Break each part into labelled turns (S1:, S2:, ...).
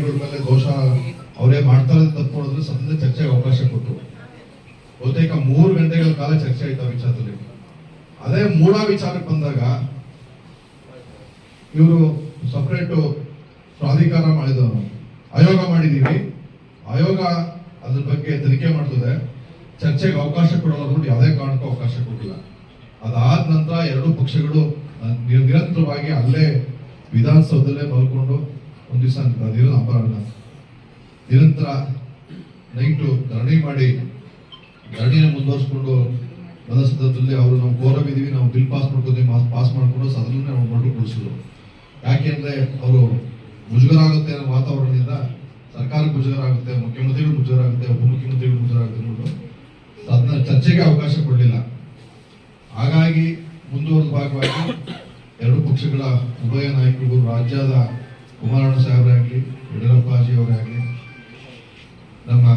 S1: ಅಧಿಕಾರಿಗಳ ಮೇಲೆ ದೋಷ ಅವರೇ ಮಾಡ್ತಾರೆ ತಪ್ಪು ನೋಡಿದ್ರೆ ಸದ್ಯದ ಚರ್ಚೆಗೆ ಅವಕಾಶ ಕೊಟ್ಟು. ಬಹುತೇಕ ಮೂರು ಗಂಟೆಗಳ ಕಾಲ ಚರ್ಚೆ ಆಯ್ತು ವಿಚಾರದಲ್ಲಿ. ಅದೇ ಮೂಲ ವಿಚಾರಕ್ಕೆ ಬಂದಾಗ ಇವರು ಸಪ್ರೇಟು ಪ್ರಾಧಿಕಾರ ಮಾಡಿದವರು. ಆಯೋಗ ಮಾಡಿದೀವಿ. ಆಯೋಗ ಅದ್ರ ಬಗ್ಗೆ ತನಿಖೆ ಮಾಡ್ತದೆ. ಚರ್ಚೆಗೆ ಅವಕಾಶ ಕೊಡೋಲ್ಲ ಅಂದ್ಬಿಟ್ಟು ಯಾವುದೇ ಕಾರಣಕ್ಕೂ ಅವಕಾಶ ಕೊಟ್ಟಿಲ್ಲ. ಅದಾದ ನಂತರ ಎರಡೂ ಪಕ್ಷಗಳು ನಿರಂತರವಾಗಿ ಅಲ್ಲೇ ವಿಧಾನಸೌಧದಲ್ಲೇ ಮಲ್ಕೊಂಡು ಒಂದು ದಿವಸ ಅಪರಾಧ ನಿರಂತರ ನೈಟು ಧರಣಿ ಮಾಡಿ ಧರಣಿನ ಮುಂದುವರ್ಸ್ಕೊಂಡು ಬಂದ ಸಂದರ್ಭದಲ್ಲಿ ಅವರು ನಾವು ಗೌರವಿದ್ದೀವಿ, ನಾವು ಬಿಲ್ ಪಾಸ್ ಮಾಡ್ಕೊಂಡು ಪಾಸ್ ಮಾಡಿಕೊಂಡು ಸದರನ್ನ ನಾವು ಕೊಡಿಸಿದ್ರು ಯಾಕೆಂದ್ರೆ ಅವರು ಮುಜುಗರ ಆಗುತ್ತೆ ಅನ್ನೋ ವಾತಾವರಣದಿಂದ ಸರ್ಕಾರಕ್ಕೆ ಮುಜುಗರ ಆಗುತ್ತೆ ಮುಖ್ಯಮಂತ್ರಿಗಳು ಮುಜುಗರ ಆಗುತ್ತೆ ಉಪಮುಖ್ಯಮಂತ್ರಿಗಳು ಮುಜುಗರ ಆಗುತ್ತೆ ಅಂದ್ಬಿಟ್ಟು ಅದನ್ನ ಚರ್ಚೆಗೆ ಅವಕಾಶ ಕೊಡಲಿಲ್ಲ. ಹಾಗಾಗಿ ಮುಂದುವರೆದ ಭಾಗವಾಗಿ ಎರಡು ಪಕ್ಷಗಳ ಉಭಯ ನಾಯಕರಿಗೂ ರಾಜ್ಯದ ಕುಮಾರಣ್ಣ ಸಾಹೇಬರಾಗಲಿ ಯಡಿಯೂರಪ್ಪಾಜಿ ಅವರೇ ನಮ್ಮ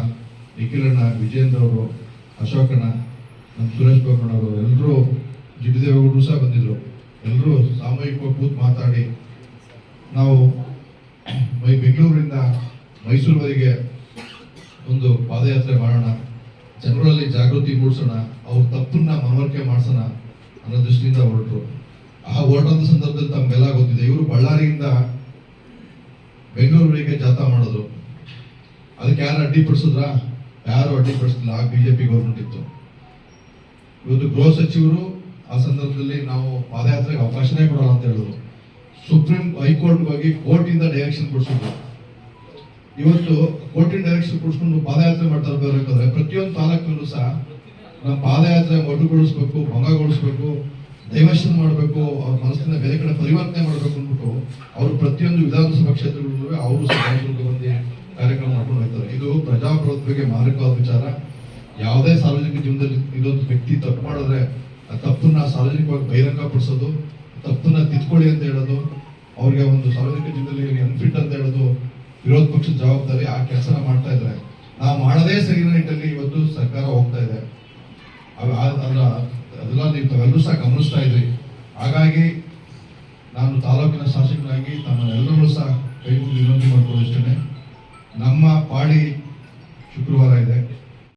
S1: ನಿಖಿಲಣ್ಣ, ವಿಜೇಂದ್ರ ಅವರು, ಅಶೋಕಣ್ಣ, ನಮ್ಮ ಸುರೇಶ್ ಬಾಬಣ್ಣ ಅವರು, ಎಲ್ಲರೂ ಜಿಡ್ಡಿದೇವೇಗೌಡರು ಸಹ ಬಂದಿದ್ರು. ಎಲ್ಲರೂ ಸಾಮೂಹಿಕವಾಗಿ ಕೂತು ಮಾತಾಡಿ ನಾವು ಮೈ, ಬೆಂಗಳೂರಿಂದ ಮೈಸೂರುವರೆಗೆ ಒಂದು ಪಾದಯಾತ್ರೆ ಮಾಡೋಣ. ಜನರಲ್ಲಿ ಜಾಗೃತಿ ಮೂಡಿಸೋಣ. ಅವ್ರ ತಪ್ಪನ್ನ ಮನವರಿಕೆ ಮಾಡಿಸೋಣ ಅನ್ನೋ ದೃಷ್ಟಿಯಿಂದ ಹೊರಟರು. ಆ ಹೊರಟದ ಸಂದರ್ಭದಲ್ಲಿ ತಮ್ಗೆಲ್ಲ ಗೊತ್ತಿದೆ. ಇವರು ಬಳ್ಳಾರಿಯಿಂದ ಬೆಂಗಳೂರಿಗೆ ಜಾಥಾ ಮಾಡಿದ್ರು ಅದಕ್ಕೆ ಯಾರು ಅಡ್ಡಿಪಡಿಸಿದ್ರ ಯಾರು ಅಡ್ಡಿಪಡಿಸಿಲ್ಲ ಆ ಬಿಜೆಪಿ ಗೌರ್ಮೆಂಟ್ ಇತ್ತು ಇವತ್ತು ಗೃಹ ಸಚಿವರು ಆ ಸಂದರ್ಭದಲ್ಲಿ ನಾವು ಪಾದಯಾತ್ರೆಗೆ ಅವಕಾಶನೇ ಕೊಡೋಣ ಅಂತ ಹೇಳಿದ್ರು. ಸುಪ್ರೀಂ ಹೈಕೋರ್ಟ್ ಹೋಗಿ ಕೋರ್ಟಿಂದ ಡೈರೆಕ್ಷನ್ ಕೊಡಿಸಿದ್ರು. ಇವತ್ತು ಕೋರ್ಟಿನ ಡೈರೆಕ್ಷನ್ ಕೊಡಿಸ್ಕೊಂಡು ಪಾದಯಾತ್ರೆ ಮಾಡ್ತಾ ಇರ್ಬೇಕಾದ್ರೆ ಪ್ರತಿಯೊಂದು ತಾಲೂಕಲ್ಲೂ ಸಹ ನಮ್ಮ ಪಾದಯಾತ್ರೆ ಒಡ್ಡುಗೊಳಿಸ್ಬೇಕು ಭಂಗಗೊಳಿಸ್ಬೇಕು ಡೈವರ್ಷನ್ ಮಾಡಬೇಕು, ಅವ್ರ ಮನಸ್ಸಿನ ಬೇರೆ ಕಡೆ ಪರಿವರ್ತನೆ ಮಾಡಬೇಕು ಅಂದ್ಬಿಟ್ಟು ಅವರು ಪ್ರತಿಯೊಂದು ವಿಧಾನಸಭಾ ಕ್ಷೇತ್ರಗಳಲ್ಲೂ ಅವರು ಸಾರ್ವಜನಿಕರೊಂದಿಗೆ ಬಂದು ಕಾರ್ಯಕ್ರಮ ಮಾಡ್ಕೊಂಡು ಹೋಗ್ತಾರೆ. ಇದು ಪ್ರಜಾಪ್ರಭುತ್ವಕ್ಕೆ ಮಾರಕವಾದ ವಿಚಾರ. ಯಾವುದೇ ಸಾರ್ವಜನಿಕ ಜೀವನದಲ್ಲಿ ಇದೊಂದು ವ್ಯಕ್ತಿ ತಪ್ಪು ಮಾಡಿದ್ರೆ ಆ ತಪ್ಪನ್ನ ಸಾರ್ವಜನಿಕವಾಗಿ ಬಹಿರಂಗಪಡಿಸೋದು ತಪ್ಪನ್ನ ತಿದ್ಕೊಳ್ಳಿ ಅಂತ ಹೇಳೋದು, ಅವ್ರಿಗೆ ಒಂದು ಸಾರ್ವಜನಿಕ ಜೀವನದಲ್ಲಿ ಅನ್ಫಿಟ್ ಅಂತ ಹೇಳೋದು ವಿರೋಧ ಪಕ್ಷದ ಜವಾಬ್ದಾರಿ ಆ ಕೆಲಸನ ಮಾಡ್ತಾ ಇದ್ದಾರೆ. ನಾವು ಮಾಡದೇ ಸರಿ ನಿಟ್ಟಲ್ಲಿ ಇವತ್ತು ಸರ್ಕಾರ ಹೋಗ್ತಾ ಇದೆ. ಅದೆಲ್ಲ ನೀವು ತಾವೆಲ್ಲರೂ ಸಹ ಗಮನಿಸ್ತಾ ಇದ್ರಿ. ಹಾಗಾಗಿ ನಾನು ತಾಲೂಕಿನ ಶಾಸಕನಾಗಿ ತಮ್ಮನ್ನೆಲ್ಲರೂ